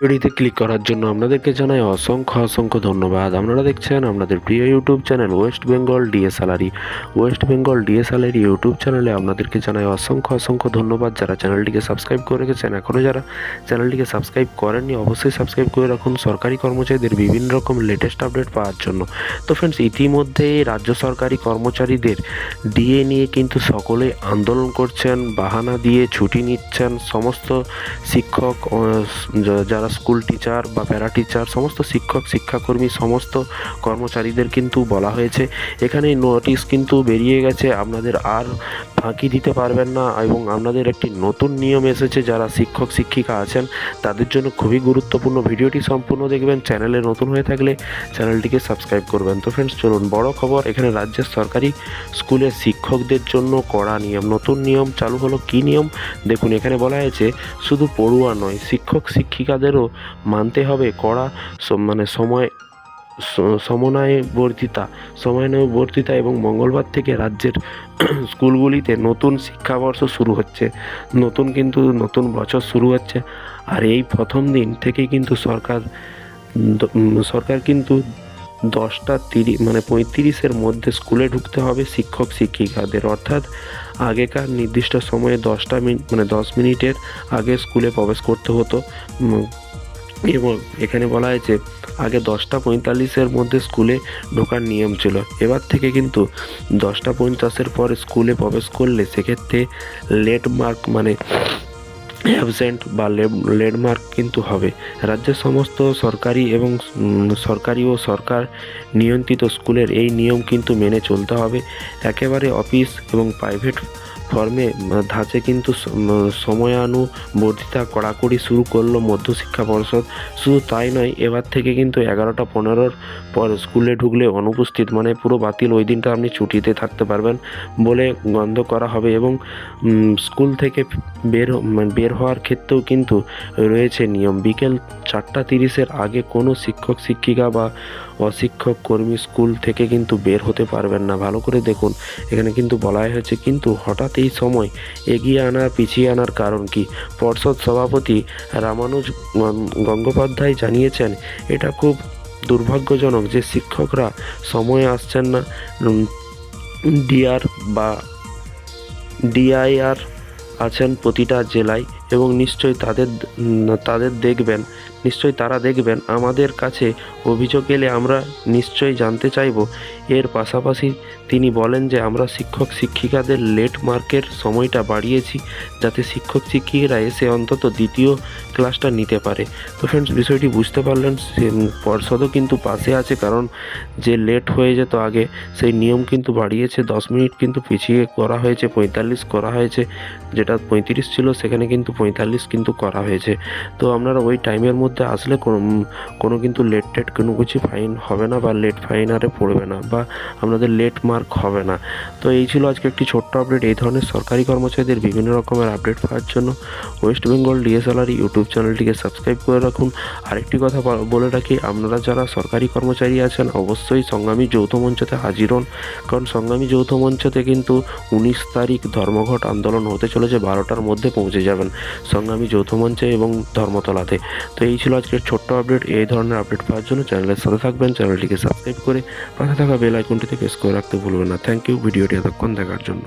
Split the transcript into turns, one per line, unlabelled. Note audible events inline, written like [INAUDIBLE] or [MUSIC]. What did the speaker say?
ভিডিওতে ক্লিক করার জন্য আপনাদেরকে জানাই অসংখ্য অসংখ্য ধন্যবাদ। আপনারা দেখছেন আপনাদের প্রিয় ইউটিউব চ্যানেল ওয়েস্ট বেঙ্গল ডিএসএলআরই ওয়েস্ট বেঙ্গল ডিএসএলআরই ইউটিউব চ্যানেলে আপনাদেরকে জানাই অসংখ্য অসংখ্য ধন্যবাদ। যারা চ্যানেলটিকে সাবস্ক্রাইব করে রেখেছেন এখনও যারা চ্যানেলটিকে সাবস্ক্রাইব করেননি অবশ্যই সাবস্ক্রাইব করে রাখুন সরকারি কর্মচারীদের বিভিন্ন রকম লেটেস্ট আপডেট পাওয়ার জন্য। তো ফ্রেন্ডস ইতিমধ্যেই রাজ্য সরকারি কর্মচারীদের ডিএ নিয়ে কিন্তু সকলে আন্দোলন করছেন বাহানা দিয়ে ছুটি নিচ্ছেন সমস্ত শিক্ষক আহ, যা- যারা স্কুল টিচার বা প্যারা টিচার সমস্ত শিক্ষক, শিক্ষাকর্মী, সমস্ত কর্মচারীদের কিন্তু বলা হয়েছে। এখানে নোটিশ কিন্তু বেরিয়ে গেছে, আপনাদের আর ফাঁকি দিতে পারবেন না এবং আপনাদের একটি নতুন নিয়ম এসেছে, যারা শিক্ষক, শিক্ষিকা আছেন, তাদের জন্য খুবই গুরুত্বপূর্ণ ভিডিওটি সম্পূর্ণ দেখবেন। চ্যানেলে নতুন হয়ে থাকলে চ্যানেলটিকে সাবস্ক্রাইব করবেন। তো ফ্রেন্ডস চলুন বড় খবর, এখানে রাজ্যের সরকারি স্কুলের শিক্ষকদের জন্য কড়া নিয়ম। নতুন নিয়ম চালু হলো কী নিয়ম? দেখুন, এখানে বলা হয়েছে, শুধু পড়ুয়া নয়, শিক্ষক শিক্ষিকাদেরও মানতে হবে কড়া মানে সময় স- সমন্বয় বর্ধিতা সমন্বয় বর্ধিতা এবং মঙ্গলবার থেকে রাজ্যের [CLEARS THROAT] স্কুলগুলিতে নতুন শিক্ষাবর্ষ শুরু হচ্ছে। নতুন কিন্তু নতুন বছর শুরু হচ্ছে। আর এই প্রথম দিন থেকেই কিন্তু সরকার সরকার কিন্তু দশটা তিরিশ মানে পঁয়ত্রিশের মধ্যে স্কুলে ঢুকতে হবে শিক্ষক, শিক্ষিকাদের। অর্থাৎ আগেকার নির্দিষ্ট সময়ে দশটা মিনিট মানে দশ মিনিটের আগে স্কুলে প্রবেশ করতে হতো। এবং এখানে বলা হয়েছে, আগে দশটা পঁয়তাল্লিশের মধ্যে স্কুলে ঢোকার নিয়ম ছিল। এবার থেকে কিন্তু দশটা পঞ্চাশের পর স্কুলে প্রবেশ করলে সেক্ষেত্রে লেট মার্ক মানে অ্যাবসেন্ট বা লেট মার্ক কিন্তু হবে। রাজ্যের সমস্ত সরকারি এবং সরকারি ও সরকার নিয়ন্ত্রিত স্কুলের এই নিয়ম কিন্তু মেনে চলতে হবে। একেবারে অফিস এবং প্রাইভেট ফর্মে ধাঁচে কিন্তু সময়ানুবর্তিতা কড়াকড়ি শুরু করল মধ্যশিক্ষা পর্ষদ। শুধু তাই নয়, এবার থেকে কিন্তু এগারোটা পনেরোর পর স্কুলে ঢুকলে অনুপস্থিত মানে পুরো বাতিল ওই দিনটা আপনি ছুটিতে থাকতে পারবেন বলে গন্ধ করা হবে এবং স্কুল থেকে বের মানে বের হওয়ার ক্ষেত্রেও কিন্তু রয়েছে নিয়ম। বিকেল চারটা তিরিশের আগে কোনো শিক্ষক, শিক্ষিকা বা অশিক্ষক কর্মী স্কুল থেকে কিন্তু বের হতে পারবেন না। ভালো করে দেখুন, এখানে কিন্তু বলাই হয়েছে, কিন্তু হঠাৎ এই সময় এগিয়ে আনার, পিছিয়ে আনার কারণ কি? পর্ষদ সভাপতি রামানুজ গঙ্গোপাধ্যায় জানিয়েছেন, এটা খুব দুর্ভাগ্যজনক যে শিক্ষকরা সময়ে আসছেন না। ডিআর বা ডিআইআর আছেন প্রতিটা জেলায়। এবং নিশ্চয়ই তাদের তাদের দেখবেন, নিশ্চয়ই তারা দেখবেন, আমাদের কাছে অভিযোগ এলে আমরা নিশ্চয়ই জানতে চাইব। এর পাশাপাশি তিনি বলেন যে, আমরা শিক্ষক শিক্ষিকাদের লেট মার্কের সময়টা বাড়িয়েছি যাতে শিক্ষক শিক্ষিকারা এসে অন্তত দ্বিতীয় ক্লাসটা নিতে পারে। তো ফ্রেন্ডস বিষয়টি বুঝতে পারলেন পর্ষদও কিন্তু পাশে আছে, কারণ যে লেট হয়ে যেত আগে, সেই নিয়ম কিন্তু বাড়িয়েছে। দশ মিনিট কিন্তু পিছিয়ে করা হয়েছে, পঁয়তাল্লিশ করা হয়েছে, যেটা পঁয়ত্রিশ ছিল, সেখানে কিন্তু পঁয়তাল্লিশ কিন্তু করা হয়েছে। তো আপনারা ওই টাইমের মধ্যে আসলে কোনো কোনো কিন্তু লেট টেট কোনো কিছু ফাইন হবে না বা লেট ফাইন আরে পড়বে না বা আপনাদের লেট মার্ক হবে না। তো এই ছিল আজকে একটি ছোট্ট আপডেট এই ধরনের সরকারি কর্মচারীদের বিভিন্ন রকমের আপডেট পাওয়ার জন্য ওয়েস্ট বেঙ্গল ডিএসএলআর ইউটিউব চ্যানেলটিকে সাবস্ক্রাইব করে রাখুন। আরেকটি কথা বলে রাখি, আপনারা যারা সরকারি কর্মচারী আছেন, অবশ্যই সংগ্রামী যৌথ মঞ্চতে হাজির হন। কারণ সংগ্রামী যৌথ মঞ্চতে কিন্তু উনিশ তারিখ ধর্মঘট আন্দোলন হতে চলেছে, বারোটার মধ্যে পৌঁছে যাবেন। সংগ্রামী যৌথ মঞ্চে এবং ধর্মতলাতে। তো এই ছিল আজকের ছোট্ট আপডেট এই ধরনের আপডেট পাওয়ার জন্য চ্যানেলের সাথে থাকবেন। চ্যানেলটিকে সাবস্ক্রাইব করে পাশে থাকা বেল আইকনটিতে প্রেস করে রাখতে ভুলবেন না। থ্যাংক ইউ ভিডিওটি এতক্ষণ দেখার জন্য।